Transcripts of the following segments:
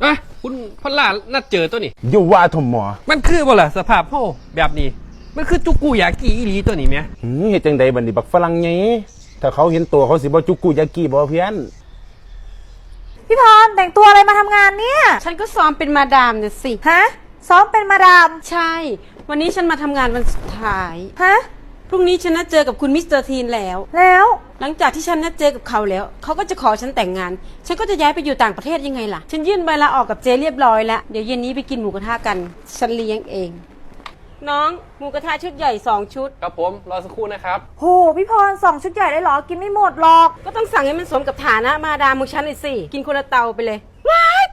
เอ้ยคุณพลล่านัดเจอตัวนี้อยู่ว่าทมหมอมันคือบ่ล่ะสภาพเฮาแบบนี้ มันคือจุกุยากิอีหลีตัวนี้แหมหืมเฮ็ดจังใดบัดนี้บักฝรั่งไงถ้าเขาเห็นตัวเขาสิบ่จุกกุยากิบ่เพี้ยนพี่พรแต่งตัวอะไรมาทำงานเนี่ย ฉันก็ซ้อมเป็นมาดามเนี่ยสิ ฮะ ซ้อมเป็นมาดาม ใช่ วันนี้ฉันมาทำงานวันสุดท้าย ฮะ พรุ่งนี้ฉันนัดเจอกับคุณมิสเตอร์ทีนแล้ว แล้ว หลังจากที่ฉันนัดเจอกับเขาแล้ว เขาก็จะขอฉันแต่งงาน ฉันก็จะย้ายไปอยู่ต่างประเทศยังไงล่ะ ฉันยื่นใบลาออกกับเจเรียบร้อยแล้ว เดี๋ยวเย็นนี้ไปกินหมูกระทะกัน ฉันเลี้ยงเอง น้องหมูกระทะชุดใหญ่สองชุด ครับผมรอสักครู่นะครับ โหพี่พรสองชุดใหญ่ได้เหรอ กินไม่หมดหรอก ก็ต้องสั่งให้มันสมกับฐานะมาดามของฉันเลยสิ กินคนละเตาไปเลยว้าย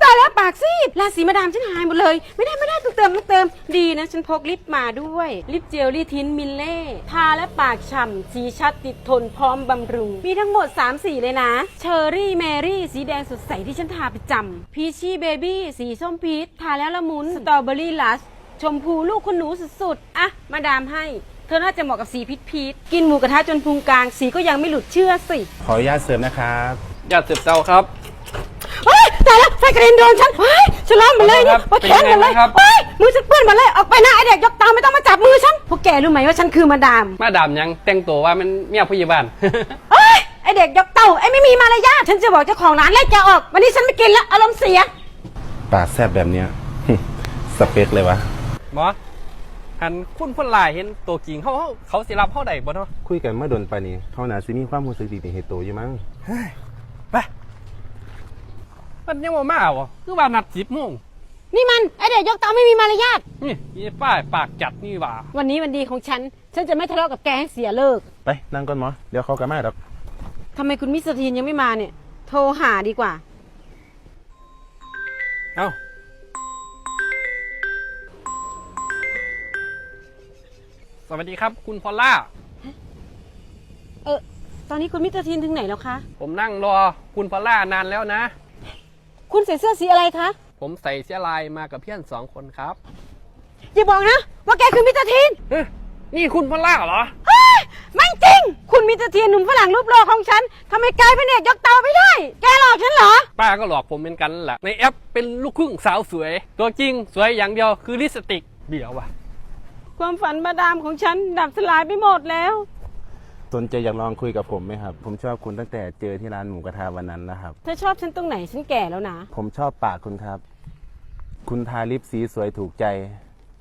ตายแล้วปากซีดราศีมาดามฉันหายหมดเลย ไม่ได้ไม่ได้ต้องเติมต้องเติม ดีนะ ฉันพกลิปมาด้วย ลิปเจลลี่ทินมิลเล่ทาและปากฉ่ำสีชัดติดทนพร้อมบำรุง มีทั้งหมด 3 สีเลยนะ เชอร์รี่แมรี่ สีแดงสดใสที่ฉันทาประจำพีชี่เบบี้สีส้มพีชทาแล้วละมุนสตรอเบอรี่ลัสชมพูลูกคุณหนูสุดๆ อะ มาดามให้ เธอน่าจะเหมาะกับสีพีชพีชกินหมูกระทะจนพุงกลาง สีก็ยังไม่หลุดเชื่อสิ ขออนุญาตเสริมนะครับ ญาติเสิบเจ้าครับเฮ้ย ตายแล้วไฟกระเด็นโดนฉันเฮ้ยฉันร้อนหมดเลยเนี่ยครับว่าแขนหมดเลยเป็นยังไงบ้างครับ เฮ้ยมือฉันเปื้อนหมดเลยออกไปนะไอเด็กยกตาไม่ต้องมาจับมือฉันพวกแกรู้ไหมว่าฉันคือมาดามมาดามยังแต่งตัวว่ามันเมียผู้ใหญ่บ้านเฮ้ยไอเด็กยกเต้าไอไม่มีมารยาทฉันจะบอกเจ้าของร้านไล่แกออก วันนี้ฉันไม่กินแล้วอารมณ์เสีย ปากแซบแบบเนี้ย สเปคเลยวะ หมอหันคุณพลล่าเห็นตัวจริงเขาเขาเขาสิรับเฮาได้บ่เนาะคุยกันมาโดนปานนี้เขาน่าสิมีความรู้สึกดีๆให้โตอยู่มั้งไป มันยังบ่มาบ่คือว่านัด10โมงนี่มันไอเด็กยกเต้าไม่มีมารยาทนี่อีป้ายปากจัดนี่หว่าวันนี้วันดีของฉัน ฉันจะไม่ทะเลาะกับแกให้เสียเลิก ไปนั่งก่อนหมอ เดี๋ยวเขากลับมาดอกทำไมคุณมิสเตอร์ทีนยังไม่มาเนี่ย โทรหาดีกว่า เอ้าสวัสดีครับ คุณพอลล่า เออ ตอนนี้คุณมิสเตอร์ทีนถึงไหนแล้วคะ ผมนั่งรอคุณพอลล่านานแล้วนะ คุณใส่เสื้อสีอะไรคะผมใส่เสื้อลายมากับเพื่อนสองคนครับ อย่าบอกนะ ว่าแกคือมิสเตอร์ทีนเฮ้ยนี่คุณพอลล่าเหรอเฮ้ยไม่จริง คุณมิสเตอร์ทีนหนุ่มฝรั่งรูปหล่อของฉันทำไมกลายเป็นเด็กยกเตาไม่ได้ แกหลอกฉันเหรอ ป้าก็หลอกผมเป็นกันแหละในแอปเป็นลูกครึ่งสาวสวย ตัวจริงสวยอย่างเดียวคือลิปสติกเดียวว่ะ ความฝันมาดามของฉันดับสลายไปหมดแล้ว สนใจอยากลองคุยกับผมไหมครับ ผมชอบคุณตั้งแต่เจอที่ร้านหมูกระทะวันนั้นนะครับ เธอชอบฉันตรงไหนฉันแก่แล้วนะ ผมชอบปากคุณครับ คุณทาลิปสีสวยถูกใจ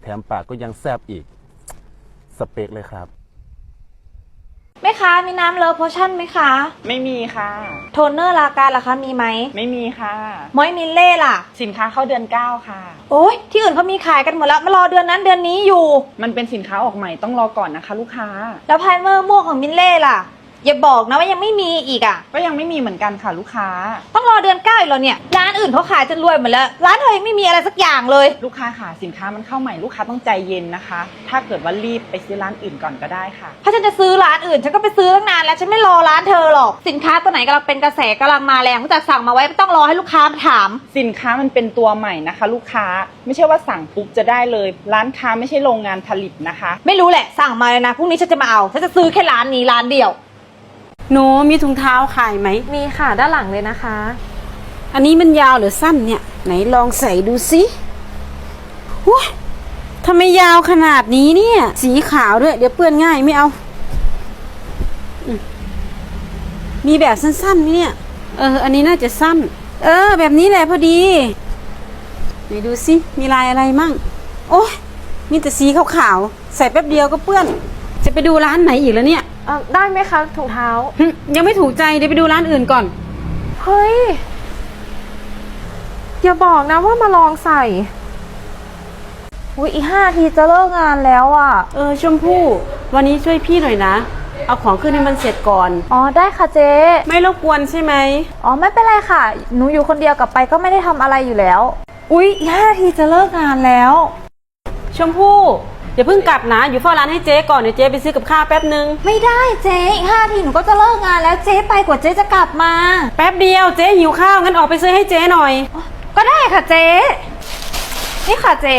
แถมปากก็ยังแซบอีก สเปคเลยครับ แม่ค้ามีน้ำเลิฟโพชั่นไหมคะ ไม่มีค่ะ โทนเนอร์ลาการล่ะคะมีไหมไม่มีค่ะ มอยมิลเล่ล่ะ สินค้าเข้าเดือน9ค่ะ โอ้ยที่อื่นเขามีขายกันหมดแล้วมารอเดือนนั้นเดือนนี้อยู่ มันเป็นสินค้าออกใหม่ต้องรอก่อนนะคะ ลูกค้า แล้วไพรเมอร์ม่วงของมิลเล่ล่ะ อย่าบอกนะว่ายังไม่มีอีกอะ ก็ยังไม่มีเหมือนกันค่ะลูกค้า ต้องรอเดือนเก้าอีกเหรอเนี่ยร้านอื่นเขาขายจนรวยหมดแล้ว ร้านเธอยังไม่มีอะไรสักอย่างเลย ลูกค้าค่ะสินค้ามันเข้าใหม่ลูกค้าต้องใจเย็นนะคะ ถ้าเกิดว่ารีบไปซื้อร้านอื่นก่อนก็ได้ค่ะ ถ้าฉันจะซื้อร้านอื่นฉันก็ไปซื้อตั้งนานแล้วฉันไม่รอร้านเธอหรอกสินค้าตัวไหนกำลังเป็นกระแสกำลังมาแรงก็จะสั่งมาไว้ไม่ต้องรอให้ลูกค้ามาถาม สินค้ามันเป็นตัวใหม่นะคะ ลูกค้าไม่ใช่ว่าสั่งปุ๊บจะได้เลย ร้านค้าไม่ใช่โรงงานผลิตนะคะ ไม่รู้แหละสั่งมาเลยนะพรุ่งนี้ฉันจะมาเอาฉันจะซื้อแค่ร้านนี้ร้านเดียว หนูมีถุงเท้าขายไหม มีค่ะด้านหลังเลยนะคะ อันนี้มันยาวหรือสั้นเนี่ย ไหนลองใส่ดูสิว้าทำไมยาวขนาดนี้เนี่ย สีขาวด้วย เดี๋ยวเปื้อนง่ายไม่เอาอืมมีแบบสั้นๆไหมเนี่ย เออ อันนี้น่าจะสั้น เออ แบบนี้แหละพอดีไหนดูสิมีลายอะไรมั่ง โอ้ยมีแต่สีขาวๆใส่แป๊บเดียวก็เปื้อน จะไปดูร้านไหนอีกแล้วเนี่ย ได้ไหมคะถุงเท้า หึยังไม่ถูกใจเดี๋ยวไปดูร้านอื่นก่อน เฮ้ย อย่าบอกนะว่ามาลองใส่อุ้ยอีกห้าทีจะเลิกงานแล้วอะ เออชมพู่ วันนี้ช่วยพี่หน่อยนะ เอาของขึ้นให้มันเสร็จก่อน อ๋อได้ค่ะเจ๊ ไม่รบกวนใช่ไหม อ๋อไม่เป็นไรค่ะ หนูอยู่คนเดียวกลับไปก็ไม่ได้ทำอะไรอยู่แล้ว อุ๊ยอีกห้าทีจะเลิกงานแล้ว ชมพู่ อย่าเพิ่งกลับนะ อยู่เฝ้าร้านให้เจ๊ก่อนเดี๋ยวเจ๊ไปซื้อกับข้าวแป๊บนึง ไม่ได้เจ๊อีกห้าทีหนูก็จะเลิกงานแล้วเจ๊ไปกว่าเจ๊จะกลับมา แป๊บเดียวเจ๊หิวข้าวงั้นออกไปซื้อให้เจ๊หน่อย ก็ได้ค่ะเจ๊นี่ค่ะเจ๊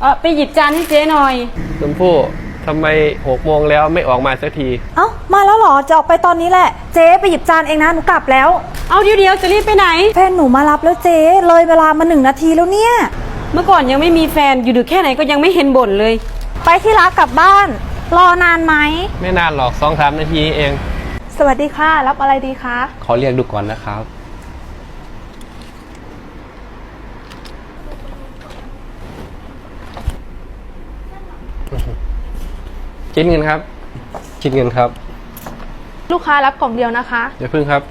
เออไปหยิบจานให้เจ๊หน่อย ชมพู่เธทำไมหกโมงแล้วไม่ออกมาสักที เอ้ามาแล้วเหรอจะออกไปตอนนี้แหละ เจ๊ไปหยิบจานเองนะหนูกลับแล้วเอาเดี๋ยวเดี๋ยวจะรีบไปไหน แฟนหนูมารับแล้วเจ๊เลยเวลามาหนึ่งนาทีแล้วเนี่ย เมื่อก่อนยังไม่มีแฟนอยู่ดึกแค่ไหนก็ยังไม่เห็นบ่นเลย ไปที่รักกลับบ้าน รอนานไหม ไม่นานหรอกสองสามนาทีเอง สวัสดีค่ะ รับอะไรดีคะ ขอเรียกดูก่อนนะครับ คิดเงินครับ คิดเงินครับ ลูกค้ารับกล่องเดียวนะคะเดี๋ยวพึ่งครับ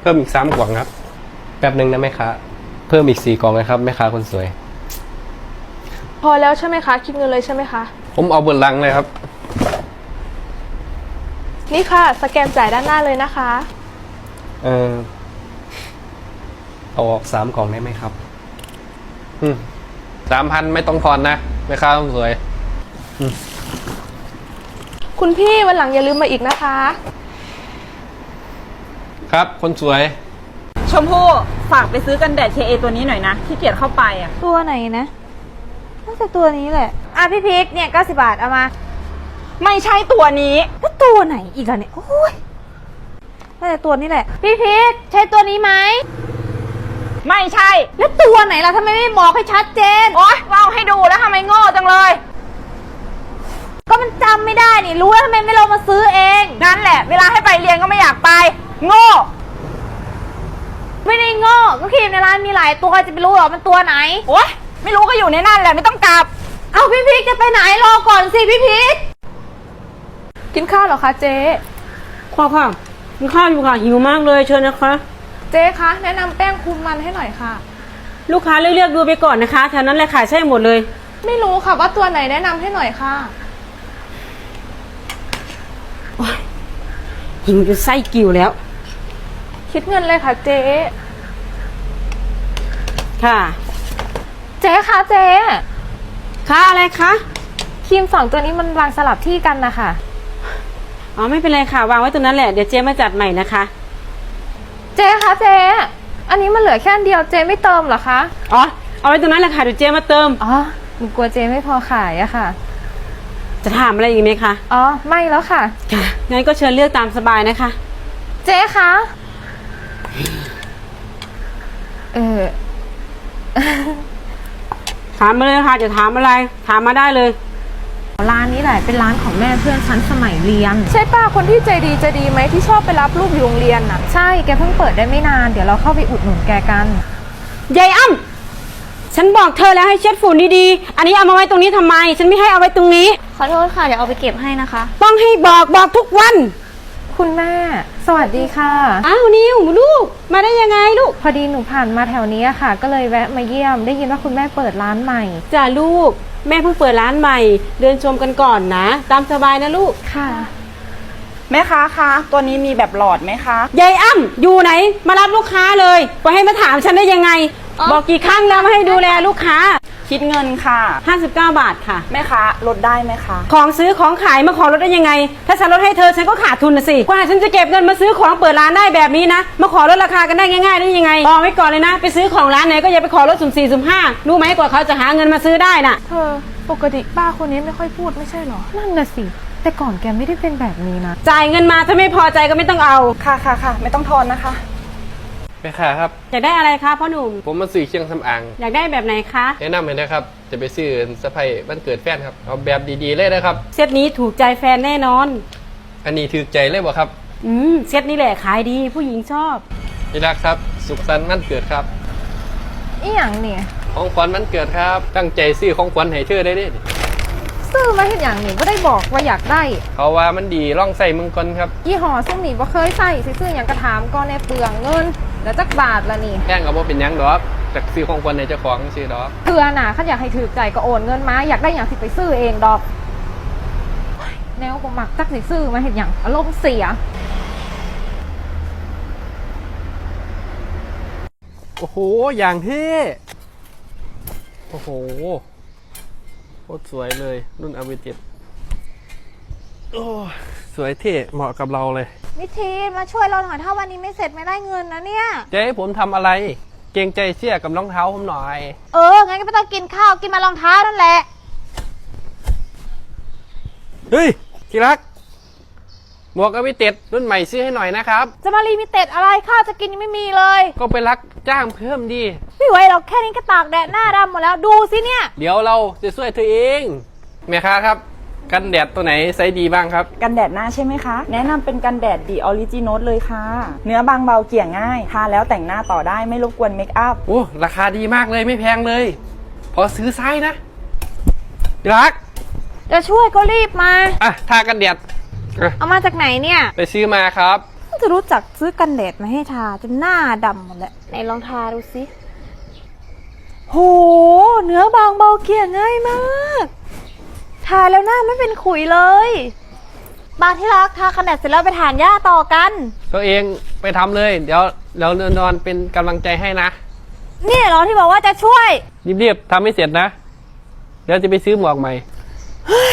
เพิ่มอีกสามกล่องครับ แป๊บหนึ่งนะแม่ค้า เพิ่มอีกสี่กล่องนะครับแม่ค้าคนสวย พอแล้วใช่ไหมคะ คิดเงินเลยใช่ไหมคะ ผมเอาเบนลังเลยครับ นี่ค่ะ สแกนจ่ายด้านหน้าเลยนะคะ เออเอาออกสามกล่องได้ไหมครับสามพันไม่ต้องทอนนะแม่ค้าคนสวย คุณพี่วันหลังอย่าลืมมาอีกนะคะ ครับคนสวย ชมพู่ฝากไปซื้อกันแดด KA ตัวนี้หน่อยนะขี้เกียจเข้าไปอะ ตัวไหนนะ น่าจะตัวนี้แหละ อะพี่พิกเนี่ย90บาทเอามาไม่ใช่ตัวนี้ แล้วตัวไหนอีกอะเนี่ยโอ้ยน่าจะตัวนี้แหละ พี่พิกใช่ตัวนี้ไหมไม่ใช่ แล้วตัวไหนล่ะทำไมไม่บอกให้ชัดเจน โอ๊ยว่าวให้ดูแล้วทำไมโง่จังเลย ก็มันจำไม่ได้นี่ รู้แล้วทำไมไม่ลองมาซื้อเองงั้นแหละ เวลาให้ไปเรียนก็ไม่อยากไป โง่ ไม่ได้โง่ก็ครีมในร้านมีหลายตัวจะไปรู้หรอมันตัวไหน โอ๊ย ไม่รู้ก็อยู่ในนั่นแหละไม่ต้องกลับ เอาพี่พิกจะไปไหนรอก่อนสิพี่พิกกินข้าวเหรอคะเจ๊ ข้าวค่ะกินข้าวอยู่ค่ะหิวมากเลยเชิญนะคะ เจ๊คะแนะนำแป้งคุมมันให้หน่อยค่ะ ลูกค้าเลือกๆดูไปก่อนนะคะแถวนั้นแหละขายใช่หมดเลย ไม่รู้ค่ะว่าตัวไหนแนะนำให้หน่อยค่ะ หิวจนไส้กิ่วแล้ว คิดเงินเลยค่ะเจ๊ ค่ะ เจ๊คะเจ๊ค่าอะไรคะครีมสองตัวนี้มันวางสลับที่กันนะคะอ๋อไม่เป็นไรค่ะ วางไว้ตรงนั้นแหละเดี๋ยวเจ๊มาจัดใหม่นะคะ เจ๊คะเจ๊อันนี้มันเหลือแค่อันเดียวเจ๊ไม่เติมเหรอคะอ๋อเอาไว้ตรงนั้นแหละค่ะเดี๋ยวเจ๊มาเติมอ๋อหนูกลัวเจ๊ไม่พอขายอะค่ะ จะถามอะไรอีกไหมคะอ๋อไม่แล้วค่ะ ค่ะงั้นก็เชิญเลือกตามสบายนะคะเจ๊คะเออถามมาเลยค่ะจะถามอะไร ถามมาได้เลย ร้านนี้แหละเป็นร้านของแม่เพื่อนฉันสมัยเรียน ใช่ป้าคนที่ใจดีใจดีไหมที่ชอบไปรับลูกอยู่โรงเรียนน่ะ ใช่แกเพิ่งเปิดได้ไม่นาน เดี๋ยวเราเข้าไปอุดหนุนแกกัน ยายอ้ำฉันบอกเธอแล้วให้เช็ดฝุ่นดีๆ อันนี้เอามาไว้ตรงนี้ทำไม ฉันไม่ให้เอาไว้ตรงนี้ ขอโทษค่ะ เดี๋ยวเอาไปเก็บให้นะคะ ต้องให้บอกบอกทุกวัน คุณแม่ สวัสดีค่ะ อ้าวนิวลูก มาได้ยังไงลูกพอดีหนูผ่านมาแถวนี้อะค่ะ ก็เลยแวะมาเยี่ยม ได้ยินว่าคุณแม่เปิดร้านใหม่ จ้าลูก แม่เพิ่งเปิดร้านใหม่ เดินชมกันก่อนนะ ตามสบายนะลูกค่ะ แม่ค้าคะตัวนี้มีแบบหลอดไหมคะ ยายอ้ำอยู่ไหน มารับลูกค้าเลยไปให้มาถามฉันได้ยังไง บอกกี่ครั้งแล้วมาให้ดูแลลูกค้า คิดเงินค่ะ 59 บาทค่ะ แม่ค้าลดได้ไหมคะของซื้อของขายมาขอลดได้ยังไง ถ้าฉันลดให้เธอฉันก็ขาดทุนนะสิกว่าฉันจะเก็บเงินมาซื้อของเปิดร้านได้แบบนี้นะ มาขอลดราคากันได้ง่ายๆได้ยังไงบอกไว้ก่อนเลยนะ ไปซื้อของร้านไหนก็อย่าไปขอลดสุ่มสี่สุ่มห้ารู้ไหมกว่าเขาจะหาเงินมาซื้อได้น่ะ เธอปกติป้าคนนี้ไม่ค่อยพูดไม่ใช่เหรอ นั่นน่ะสิ แต่ก่อนแกไม่ได้เป็นแบบนี้นะ จ่ายเงินมาถ้าไม่พอใจก็ไม่ต้องเอา ค่ะค่ะค่ะไม่ต้องทอนนะคะ แม่ค้าครับ อยากได้อะไรคะพ่อหนุ่ม ผมมาซื้อเครื่องสำอางอยากได้แบบไหนคะ แนะนำเลยนะครับ จะไปซื้อสะพายวันเกิดแฟนครับ เอาแบบดีๆเลยนะครับ เซตนี้ถูกใจแฟนแน่นอน อันนี้ถือใจเลยบ่ครับอืม เซตนี้แหละขายดีผู้หญิงชอบ ที่รักครับ สุขสันต์วันเกิดครับ อีหยังเนี่ยของขวัญวันเกิดครับ ตั้งใจซื้อของขวัญให้เธอได้เด้ซื้อมาเห็นอย่างนี้ก็ได้บอกว่าอยากได้เขาว่ามันดีล่องใส่มึงก่อนครับ ยี่ห้อส้มหนีบ่เคยใส่สิซื้ออย่างกระถามก็ในเปลืองเงิน แล้วจักบาทละนี่ แกล้งกับว่าเป็นหยังดอกจากซื้อของขวัญให้เจ้าของซื้อดอกเพื่อน่ะข้าอยากให้ถือใจก็โอนเงินมาอยากได้อย่างสิไปซื้อเองดอกโอ๊ยแนวผมมักจักสิซื้อมาเห็นอย่างอารมณ์เสีย โอ้โห อย่างเท่โอ้โหโคตรสวยเลยรุ่นอเวติดโอ้สวยเท่เหมาะกับเราเลย มิทีนมาช่วยเราหน่อยถ้าวันนี้ไม่เสร็จไม่ได้เงินนะเนี่ยเจ๊ให้ผมทำอะไร เกรงใจเสียกับรองเท้าผมหน่อย เออ งั้นก็ไม่ต้องกินข้าวกินมารองเท้านั่นแหละ เฮ้ยที่รักหมวกอวิเต็ดรุ่นใหม่ซื้อให้หน่อยนะครับ จะมารีมิเต็ดอะไรข้าวจะกินยังไม่มีเลย ก็ไปรักจ้างเพิ่มดีไม่ไหวหรอกแค่นี้ก็ตากแดดหน้าดำหมดแล้วดูสิเนี่ย เดี๋ยวเราจะช่วยเธอเองแม่ค้าครับ กันแดดตัวไหนไซส์ดีบ้างครับ กันแดดหน้าใช่ไหมคะ แนะนำเป็นกันแดดดีออริจินอลเลยค่ะ เนื้อบางเบาเกลี่ยง่ายทาแล้วแต่งหน้าต่อได้ไม่รบกวนเมคอัพ โอ้ราคาดีมากเลยไม่แพงเลย พอซื้อไซส์นะที่รักจะช่วยก็รีบมา อะทากันแดดอะเอามาจากไหนเนี่ย ไปซื้อมาครับ จะรู้จักซื้อกันแดดมาให้ทาจนหน้าดำหมดแล้ว ไหนลองทาดูสิ โห เนื้อบางเบาเกลี่ยง่ายมากทาแล้วหน้าไม่เป็นขุยเลยบาที่รักทาขนแดเสร็จแล้วไปทานหญ้าต่อกัน ตัวเองไปทำเลย เดี๋ยวเรานอนเป็นกำลังใจให้นะนี่เหรอที่บอกว่าจะช่วย รีบๆทำให้เสร็จนะ เดี๋ยวจะไปซื้อหมวกใหม่เฮ้ย